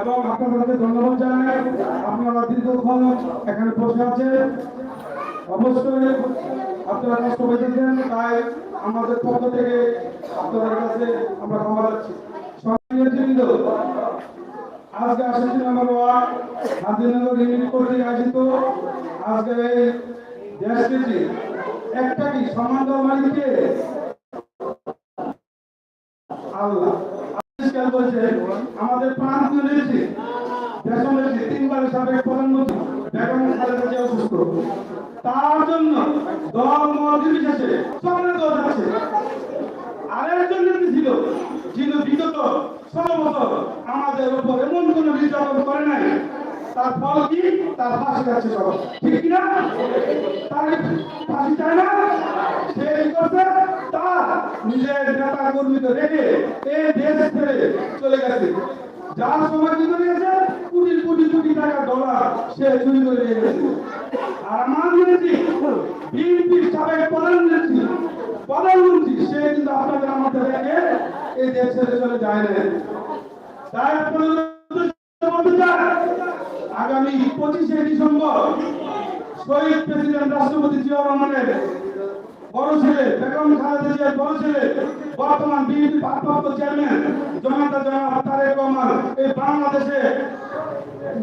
এবং আপনাদেরকে ধন্যবাদ জানাই। আপনারা দীর্ঘক্ষণ এখানে বসে আছেন। অবশ্যই আপনারা কষ্ট পেয়েছেন তাই আমাদের পক্ষ থেকে আপনাদের কাছে আমরা ক্ষমা যাচ্ছি আজকে গান্ধীনগর ইউনিট আয়োজিত। একটা কি সম্মান মালিককে আল্লাহ। আবিষ্কার করেছে, আমাদের নেত্রী তিনবারের সাবেক প্রধানমন্ত্রী, বেগম খালেদা জিয়া অসুস্থ। তার জন্য দল সকলে দল আরেকজন নেত্রী ছিল, যিনি বিগত ষোলো আমাদের উপর এমন কোন নির্যাতন করে নাই। তার ফল কি? তার ফাঁসি যাচ্ছে সব ঠিক কিনা? তার ফাঁসি চায় না? সে করছে? নিজের নেতা কর্মীকে রেখে এই দেশ ছেড়ে চলে গেছে। যার সময় কি করে গেছে কোটি কোটি কোটি টাকা ডলার সে চুরি করে নিয়ে গেছে। আর আমার নেত্রী বিএনপির সাবেক প্রধানমন্ত্রী প্রধানমন্ত্রী সে কিন্তু আপনাদের আমাদের রেখে এই দেশ ছেড়ে চলে যায় না তাই আপনাদের আগামী পঁচিশে ডিসেম্বর শহীদ প্রেসিডেন্ট রাষ্ট্রপতি জিয়াউর রহমানের বড় ছেলে, বেগম খালেদা জিয়ার বড় ছেলে, বর্তমান বিএনপি ভারপ্রাপ্ত চেয়ারম্যান, জনতা জনাব তারেক রহমান, এই বাংলাদেশে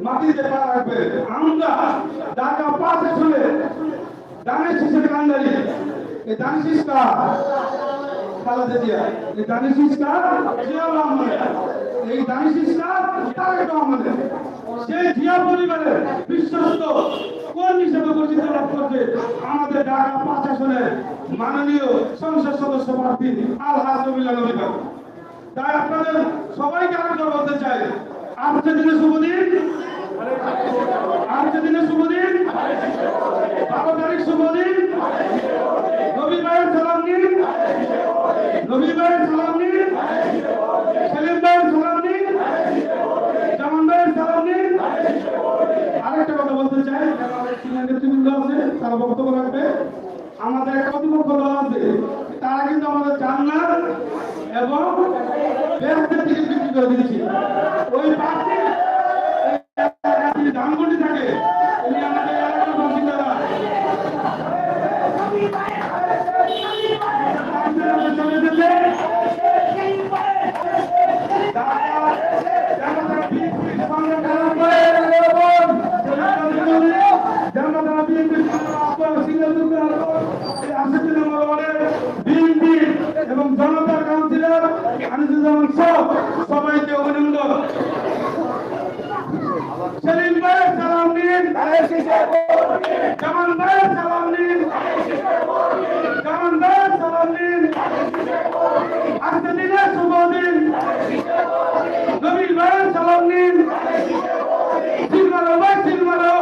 মাটিতে পা রাখবে। আমরা ঢাকা পাঁচ আসলে দানের কান্দারি এই দানের শীষটা খালেদা জিয়া, এই দানের শীষটা জিয়াউর রহমানের এই দানের শীষটা তারেক রহমানের। সেই জিয়া পরিবারের বিশ্বস্ত কর্মী হিসেবে পরিচিত আমাদের ঢাকা মাননীয় সংসদ সদস্য প্রার্থী আল হাজমিল্লা নবী তাই আপনাদের সবাইকে আগ্রহ বলতে চাই আজকে দিনে শুভ দিন আজকে দিনে শুভ দিন বারো তারিখ শুভ দিন নবী ভাইয়ের সালাম নিন নবী ভাইয়ের সালাম নিন সেলিম ভাইয়ের সালাম নিন জামান ভাইয়ের সালাম নিন আরেকটা কথা বলতে চাই যারা আমাদের তারা বক্তব্য রাখবে। আমাদের একটা প্রতিপক্ষ দল তারা কিন্তু আমাদের জান্নাত এবং বেহেস্তের টিকিট বিক্রি করে দিয়েছে। ওই প্রার্থী ধানমন্ডি থাকে আমাদের এলাকার বাসিন্দারা আপনারা চলে যেতে এবং জনতার কাউন্সিলর সব সবাইকে অভিনন্দন। সেলিম ভাই সালাম নিন জামান ভাইয়ের সালাম নিন জামান ভাইয়ের সালাম নিন আজকে দিনে শুভ দিন নবীন ভাইয়ের সালাম নিন সিলমারো ভাই সিলমারো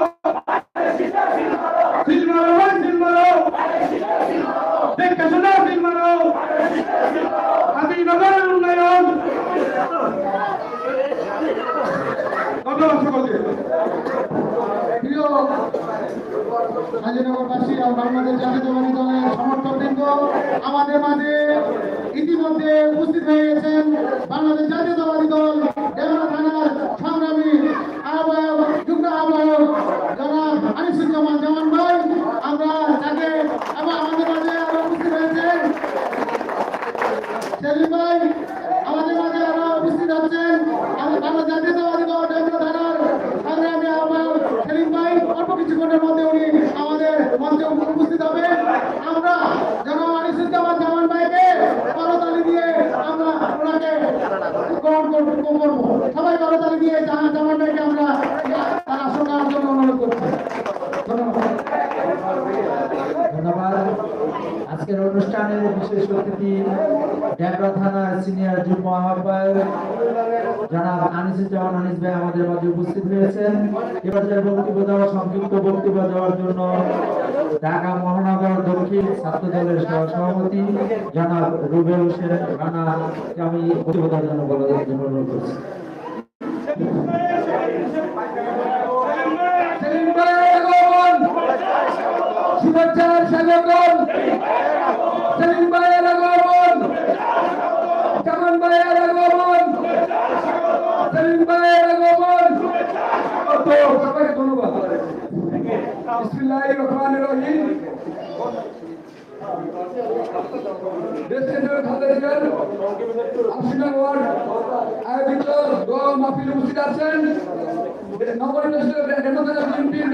সিলমারো ভাই সিলমারো দেখে শোনা সিলমারো হাবিবনগরের উন্নয়ন ধন্যবাদ সকলকে প্রিয় গাজীনগরবাসী এবং বাংলাদেশ জাতীয়তাবাদী দলের সমর্থকবৃন্দ আমাদের মাঝে ইতিমধ্যে উপস্থিত হয়ে গেছেন বাংলাদেশ জাতীয়তাবাদী দল দেওয়া থানার সংগ্রামী আহ্বায়ক যুগ্ম আহ্বায়ক জনাব আনিসুজ্জামান জামান ভাই আমরা তাকে এবং আমাদের মাঝে আরও উপস্থিত হয়েছেন সেলিম ভাই আমাদের মাঝে আরও উপস্থিত হচ্ছেন আমাদের বাংলাদেশ জাতীয়তাবাদী দল দেওয়া থানার সংগ্রামী আহ্বায়ক সেলিম ভাই অল্প কিছুক্ষণের মধ্যে উনি আমাদের মঞ্চে উপস্থিত হবে আমরা যেন আনিসুজ্জামান জামান ভাইকে করতালি দিয়ে আমরা ওনাকে গ্রহণ। সবাই করতালি দিয়ে জামান ভাইকে আমরা তার আসন নেওয়ার জন্য অনুরোধ করছি ধন্যবাদ ধন্যবাদ আজকের অনুষ্ঠানের বিশেষ অতিথি ড্যাবরা থানার সিনিয়র যুগ্ম আহ্বায়ক জনাব আনিসুজ্জামান আনিস ভাই আমাদের মাঝে উপস্থিত হয়েছেন। এবার যে বক্তব্য দেওয়া, সংক্ষিপ্ত বক্তব্য দেওয়ার জন্য ঢাকা মহানগর দক্ষিণ ছাত্র দলের সভাপতি জনাব রুবেল হোসেন রানাকে আমি বক্তব্য দেওয়ার জন্য বলার জন্য অনুরোধ করছি সেলিম ভাই আগমন শুভেচ্ছার স্বাগতম সেলিম ভাইয়ের আগমন জামান ভাইয়ের আগমন সেলিম ভাই আগমন সবাইকে ধন্যবাদ। বিসমিল্লাহির আয়োজিত আছেন। বিএনপির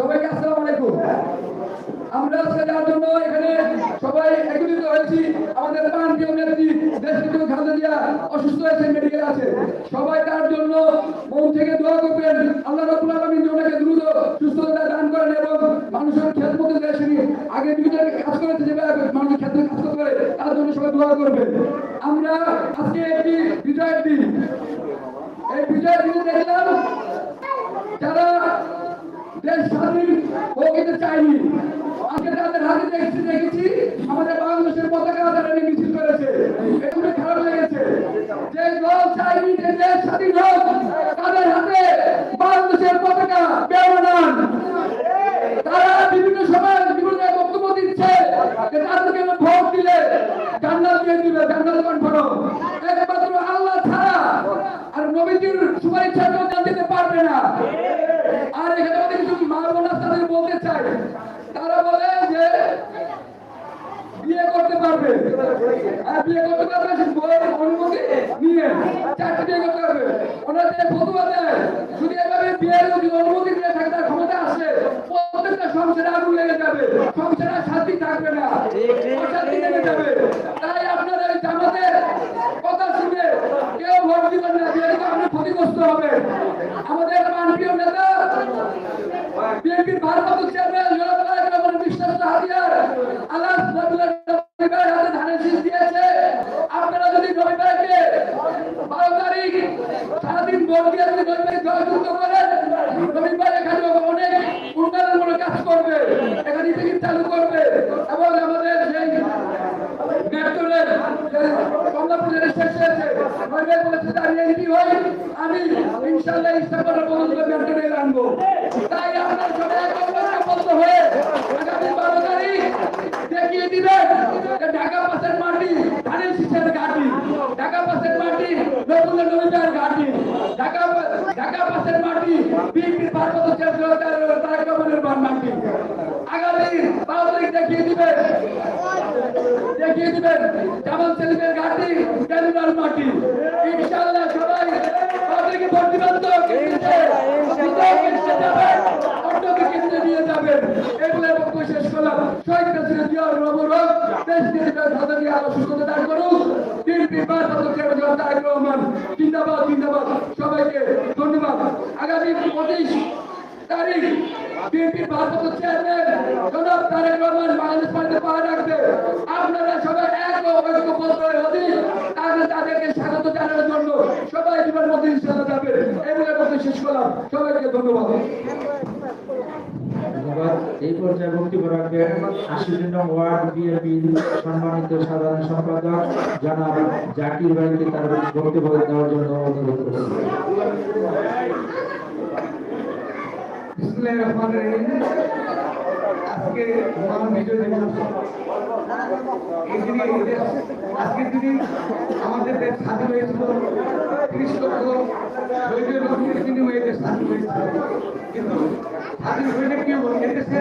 সবাইকে আসসালামু আলাইকুম। আমরা আজকে যার জন্য এখানে সবাই একত্রিত হয়েছি, আমাদের প্রান্তীয় নেত্রী দেশটিত খালেদা জিয়া অসুস্থ হয়েছে মেডিকেল আছে। সবাই তার জন্য মন থেকে দোয়া করবেন, আল্লাহ রাব্বুল আলামিন ওনাকে দ্রুত সুস্থতা দান করেন এবং মানুষের খেদমতে দেশে আগে বিভিন্ন কাজ করেছে, যেভাবে মানুষের ক্ষেত্রে কাজ পারে তার জন্য সবাই দোয়া করবেন। আমরা আজকে একটি বিজয়ের দিন। এই বিজয়ের দিনে দেখলাম, যারা দেশ স্বাধীন তাদের হাতে দেখছি, আমাদের বাংলাদেশের পতাকা তারা মিছিল করেছে। এগুলো খারাপ বিভিন্ন সময় বিভিন্ন বক্তব্য দিচ্ছে যে দিলে জান্নাত দিয়ে দিবে, জান্নাত কনফার্ম একমাত্র ছাড়া আর নবীজির সুপারিশ পারবে না। আর এখানে তারা বলে যে বিয়ে করতে পারবে। আর বিয়ে করতে পারবে বইয়ের অনুমতি নিয়ে। চারটি বিয়ে করতে পারবে। ওনার যে ফতুয়া দেয় যদি এভাবে বিয়ের অনুমতি দিয়ে থাকে, তার ক্ষমতা আসে প্রত্যেকটা সংসারে আগুন লেগে যাবে। সংসারে শান্তি থাকবে না। অশান্তি লেগে যাবে। তাই আপনারা এই জামাতের কথা শুনে কেউ ভোট দিবেন না। বিয়ে আপনি ক্ষতিগ্রস্ত হবে আমাদের মানপ্রিয় নেতা, বিএনপির ভারপ্রাপ্ত চালু করবে। এবং আমাদের, সেই মেট্রোলের কমলাপুরের শেষ আছে দাঁড়িয়ে এমপি হই আমি ইনশাল্লাহ ইস্তাফার পর্যন্ত মেট্রোলে আনব তাই আপনার সবাই বন্ধ হয়ে আগামী বারো তারিখ দেখিয়ে দিবেন ঢাকা পাশের মাটি ঢাকা পাশের মাটি, বিএনপির ভারপ্রাপ্ত চেয়ারম্যান তারেক রহমানের মাটি। আগামী বারো তারিখ দেখিয়ে দিবেন দেখিয়ে দিবেন জামাল সেলিমের ঘাটি বেলুনার মাটি। ইনশাআল্লাহ সবাই আমাদেরকে ভোট শেষ করলাম। শহীদ জিন্দাবাদ জিন্দাবাদ। তারিখ বিএনপির ভারপ্রাপ্ত চেয়ারম্যান জনাব তারেক রহমান বাংলাদেশ পার্টিতে পাওয়া রাখবে আপনারা সবাই এক ঐক্যবদ্ধ অধীন তাদের তাদেরকে স্বাগত জানানোর জন্য সবাই জীবন মধ্যে ইনশাআল্লাহ যাবে। বলতে শেষ করলাম। সবাইকে ধন্যবাদ। এই পর্যায়ে বক্তব্য রাখবেন আশি ওয়ার্ড বিএনপির সম্মানিত সাধারণ সম্পাদক জনাব জাকির ভাইকে তার বক্তব্য দেওয়ার জন্য অনুরোধ করছি। আজকে আজকের দিনে আমাদের দেশ স্বাধীন হয়েছিল। তিরিশ লক্ষ শহীদের রক্তের বিনিময়ে দেশ স্বাধীন হয়েছিল। কিন্তু স্বাধীন হইলে কি দেশে